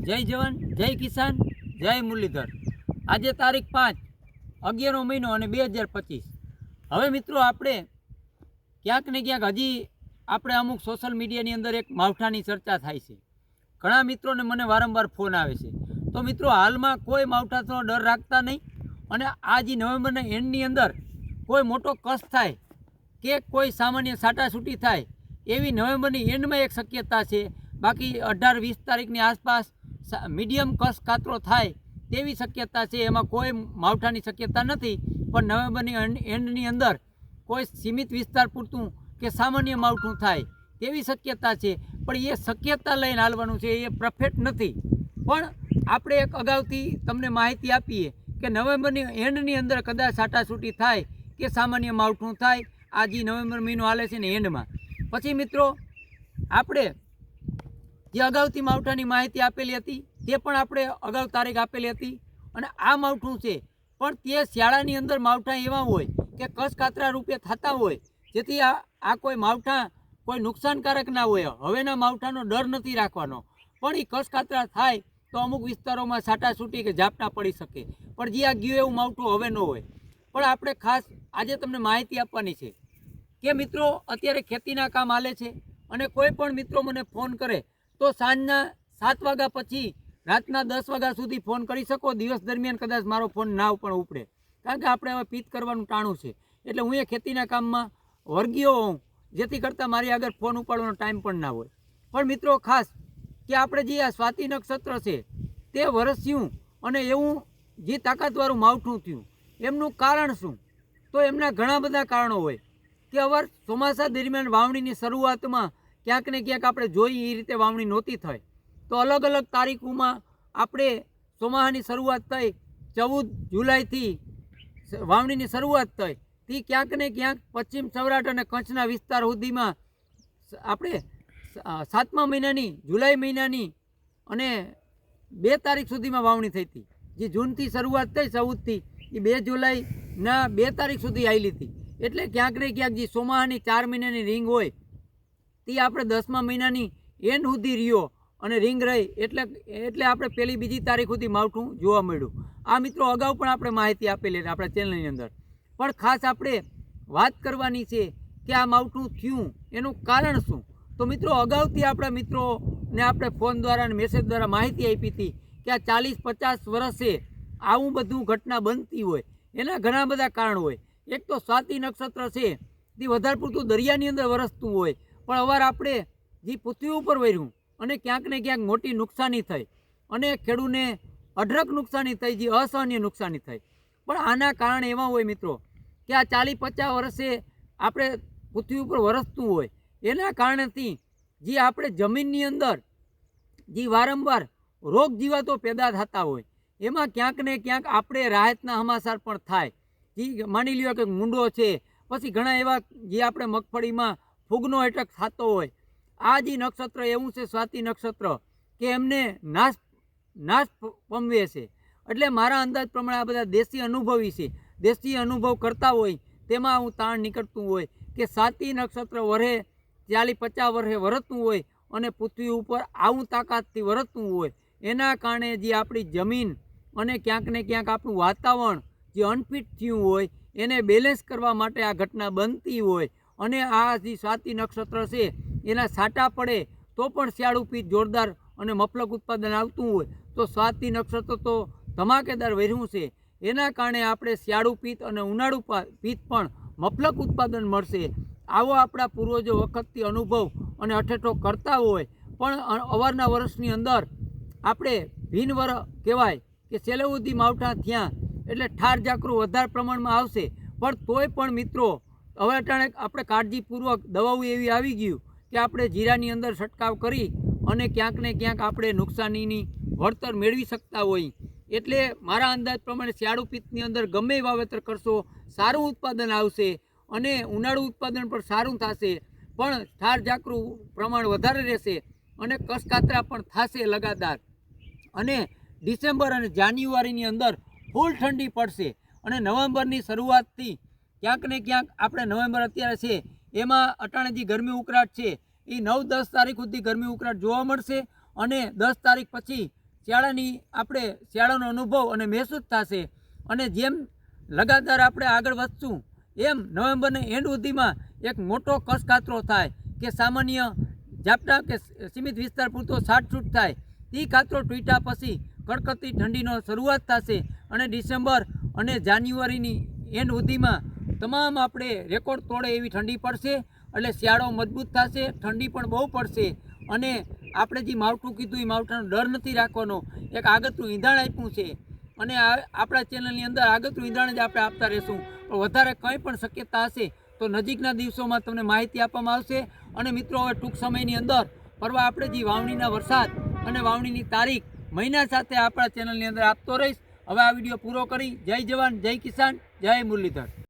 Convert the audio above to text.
જય જવાન, જય કિસાન, જય મુરલીધર. આજે તારીખ પાંચ, અગિયારમો મહિનો અને બે હજાર પચીસ. હવે મિત્રો આપણે ક્યાંક ને ક્યાંક હજી આપણે અમુક સોશિયલ મીડિયાની અંદર એક માવઠાની ચર્ચા થાય છે. ઘણા મિત્રોને મને વારંવાર ફોન આવે છે. તો મિત્રો હાલમાં કોઈ માવઠાનો ડર રાખતા નહીં અને આ જે નવેમ્બરના એન્ડની અંદર કોઈ મોટો કસ થાય કે કોઈ સામાન્ય સાટાસૂટી થાય એવી નવેમ્બરની એન્ડમાં એક શક્યતા છે. બાકી અઢાર વીસ તારીખની આસપાસ મીડિયમ કસ કાતરો થાય તેવી શક્યતા છે. એમાં કોઈ માવઠાની શક્યતા નથી. પણ નવેમ્બરની એન્ડની અંદર કોઈ સીમિત વિસ્તાર પૂરતું કે સામાન્ય માવઠું થાય તેવી શક્યતા છે. પણ એ શક્યતા લઈને હાલવાનું છે એ પરફેક્ટ નથી. પણ આપણે એક અગાઉથી તમને માહિતી આપીએ કે નવેમ્બરની એન્ડની અંદર કદાચ સાટાસૂટી થાય કે સામાન્ય માવઠું થાય આ જે નવેમ્બર મહિનો હાલે છે ને એન્ડમાં પછી મિત્રો, આપણે જે અગાઉથી માવઠાની માહિતી આપેલી હતી તે પણ આપણે અગાઉ તારીખ આપેલી હતી. અને આ માવઠું છે. પણ તે શાળાની અંદર માવઠા એવા હોય કે કસકાતરા રૂપે થતા હોય. જેથી આ આ કોઈ માવઠા કોઈ નુકસાનકારક ના હોય. હવેના માવઠાનો ડર નથી રાખવાનો. પણ એ કસકાતરા થાય તો અમુક વિસ્તારોમાં છાટાછૂટી કે ઝાપટા પડી શકે. પણ જે આ ગયું એવું માવઠું હવે ન હોય. પણ આપણે ખાસ આજે તમને માહિતી આપવાની છે કે મિત્રો અત્યારે ખેતીના કામ હાલે છે. અને કોઈ પણ મિત્રો મને ફોન કરે તો સાંજના સાત વાગ્યા પછી રાતના દસ વાગ્યા સુધી ફોન કરી શકો, દિવસ દરમિયાન કદાચ મારો ફોન ના પણ ઉપડે. કારણ કે આપણે હવે પીત કરવાનું ટાણું છે. એટલે હું એ ખેતીના કામમાં વર્ગીયો હોઉં, જેથી કરતાં મારી આગળ ફોન ઉપાડવાનો ટાઈમ પણ ના હોય. પણ મિત્રો, ખાસ, કે આપણે જે આ સ્વાતિ નક્ષત્ર છે, તે વરસ્યું અને એવું જે તાકાતવાળું માવઠું થયું, એમનું કારણ શું? તો એમના ઘણા બધા કારણો હોય. કે અવાર ચોમાસા દરમિયાન વાવણીની શરૂઆતમાં ક્યાંક ને ક્યાંક આપણે જોઈ એ રીતે વાવણી નહોતી થઈ તો અલગ અલગ તારીખોમાં આપણે ચોમાહાની શરૂઆત થઈ, ચૌદ જુલાઈથી વાવણીની શરૂઆત થઈ. તે ક્યાંક ને ક્યાંક પશ્ચિમ સૌરાષ્ટ્ર અને કચ્છના વિસ્તાર સુધીમાં આપણે સાતમા મહિનાની, જુલાઈ મહિનાની અને બે તારીખ સુધીમાં વાવણી થઈ હતી જે જૂનથી શરૂઆત થઈ, ચૌદથી એ બે જુલાઈના બે તારીખ સુધી આવેલી હતી એટલે ક્યાંક ને ક્યાંક જે ચોમાહાની ચાર મહિનાની રિંગ હોય, તે આપણે દસમા મહિનાની એન્ડ સુધી રહ્યો. અને રિંગ રહી એટલે એટલે આપણે પહેલી બીજી તારીખ સુધી માવઠું જોવા મળ્યું. આ મિત્રો અગાઉ પણ આપણે માહિતી આપેલી આપણા ચેનલની અંદર. પણ ખાસ આપણે વાત કરવાની છે કે આ માવઠું થયું, એનું કારણ શું? તો મિત્રો અગાઉથી આપણા મિત્રોને આપણે ફોન દ્વારા અને મેસેજ દ્વારા માહિતી આપી હતી કે આ ચાલીસ પચાસ વર્ષે આવું બધું ઘટના બનતી હોય. એના ઘણા બધા કારણ હોય. એક તો સ્વાતિ નક્ષત્ર છે તે વધારે પૂરતું દરિયાની અંદર વરસતું હોય. પણ અવાર આપણે જે પૃથ્વી ઉપર વર્યું અને ક્યાંક ને ક્યાંક મોટી નુકસાની થઈ અને ખેડૂને અઢળક નુકસાની થઈ જે અસહનીય નુકસાની થઈ. પણ આના કારણ એવા હોય મિત્રો કે આ ચાલીસ પચાસ વર્ષે આપણે પૃથ્વી ઉપર વરસતું હોય, એના કારણેથી જે આપણે જમીનની અંદર જે વારંવાર રોગ જીવાતો પેદા થતા હોય, એમાં ક્યાંક ને ક્યાંક આપણે રાહતના હમાસાર પણ થાય. જે માની લ્યો કે મૂંડો છે, પછી ઘણા એવા જે આપણે મગફળીમાં ફૂગનો એટક થતો હોય આ જે નક્ષત્ર એવું છે, સ્વાતિ નક્ષત્ર, કે એમને નાશ નાશ પમવે છે. એટલે મારા અંદાજ પ્રમાણે આ બધા દેશી અનુભવી છે. દેશી અનુભવ કરતા હોય, તેમાં હું તાણ નીકળતું હોય કે સાતી નક્ષત્ર વરે ચાલી પચાસ વર્ષે વરસતું હોય અને પૃથ્વી ઉપર આવું તાકાતથી વરસતું હોય, એના કારણે જે આપણી જમીન અને ક્યાંક ને ક્યાંક આપણું વાતાવરણ જે અનફિટ થયું હોય, એને બેલેન્સ કરવા માટે આ ઘટના બનતી હોય. અને આ જે સ્વાતિ નક્ષત્ર છે એના સાટા પડે તો પણ શિયાળુ પીત જોરદાર અને મફલક ઉત્પાદન આવતું હોય, તો સ્વાતિ નક્ષત્ર તો ધમાકેદાર વર્યું છે. એના કારણે આપણે શિયાળુ પિત્ત અને ઉનાળુ પિત્ત પણ મફલક ઉત્પાદન મળશે. આવો આપણા પૂર્વજો વખતથી અનુભવ અને અઠેઠો કરતા હોય. પણ અવારના વર્ષની અંદર આપણે ભીનવર કહેવાય કે સેલેઉદી માવઠા થયા એટલે ઠાર ઝાકરું વધારે પ્રમાણમાં આવશે. પણ તોય પણ મિત્રો, હવે આપણે કાળજીપૂર્વક દવાઓ એવી આવી ગયું કે આપણે જીરાની અંદર છંટકાવ કરી અને ક્યાંક ને ક્યાંક આપણે નુકસાનીની વળતર મેળવી શકતા હોઈ એટલે મારા અંદાજ પ્રમાણે શિયાળુ પિત્તની અંદર ગમે વાવેતર કરશો, સારું ઉત્પાદન આવશે અને ઉનાળુ ઉત્પાદન પણ સારું થશે. પણ ઠાર ઝાકરું પ્રમાણ વધારે રહેશે અને કસકાતરા પણ થશે લગાતાર. અને ડિસેમ્બર અને જાન્યુઆરીની અંદર ફૂલ ઠંડી પડશે. અને નવેમ્બરની શરૂઆતથી ક્યાંક ને ક્યાંક આપણે નવેમ્બર અત્યારે છે એમાં અટાણે જે ગરમી ઉકળાટ છે. એ નવ દસ તારીખ સુધી ગરમી ઉકળાટ જોવા મળશે અને દસ તારીખ પછી શિયાળાની આપણે શિયાળાનો અનુભવ અને મહેસૂસ થશે. અને જેમ લગાતાર આપણે આગળ વધશું, એમ નવેમ્બરને એન્ડ સુધીમાં એક મોટો કસકાતરો થાય કે સામાન્ય ઝાપટા કે સીમિત વિસ્તાર પૂરતો છાટછૂટ થાય. તે કાતરો તૂટ્યા પછી કડકડતી ઠંડીનો શરૂઆત થશે અને ડિસેમ્બર અને જાન્યુઆરીની એન્ડ સુધીમાં તમામ આપણે રેકોર્ડ તોડે એવી ઠંડી પડશે, એટલે શિયાળો મજબૂત થશે, ઠંડી પણ બહુ પડશે. અને આપણે જે માવઠું કીધું એ માવઠાનો ડર નથી રાખવાનો, એક આગતનું ઈંધાણ આપ્યું છે. અને આપણા ચેનલની અંદર આગતનું ઈંધાણ જ આપણે આપતા રહીશું. પણ વધારે કંઈ પણ શક્યતા હશે તો નજીકના દિવસોમાં તમને માહિતી આપવામાં આવશે. અને મિત્રો, હવે ટૂંક સમયની અંદર પરવા આપણે જે વાવણીના વરસાદ અને વાવણીની તારીખ મહિના સાથે આપણા ચેનલની અંદર આપતો રહીશ. હવે આ વીડિયો પૂરો કરી. જય જવાન, જય કિસાન, જય મુરલીધર.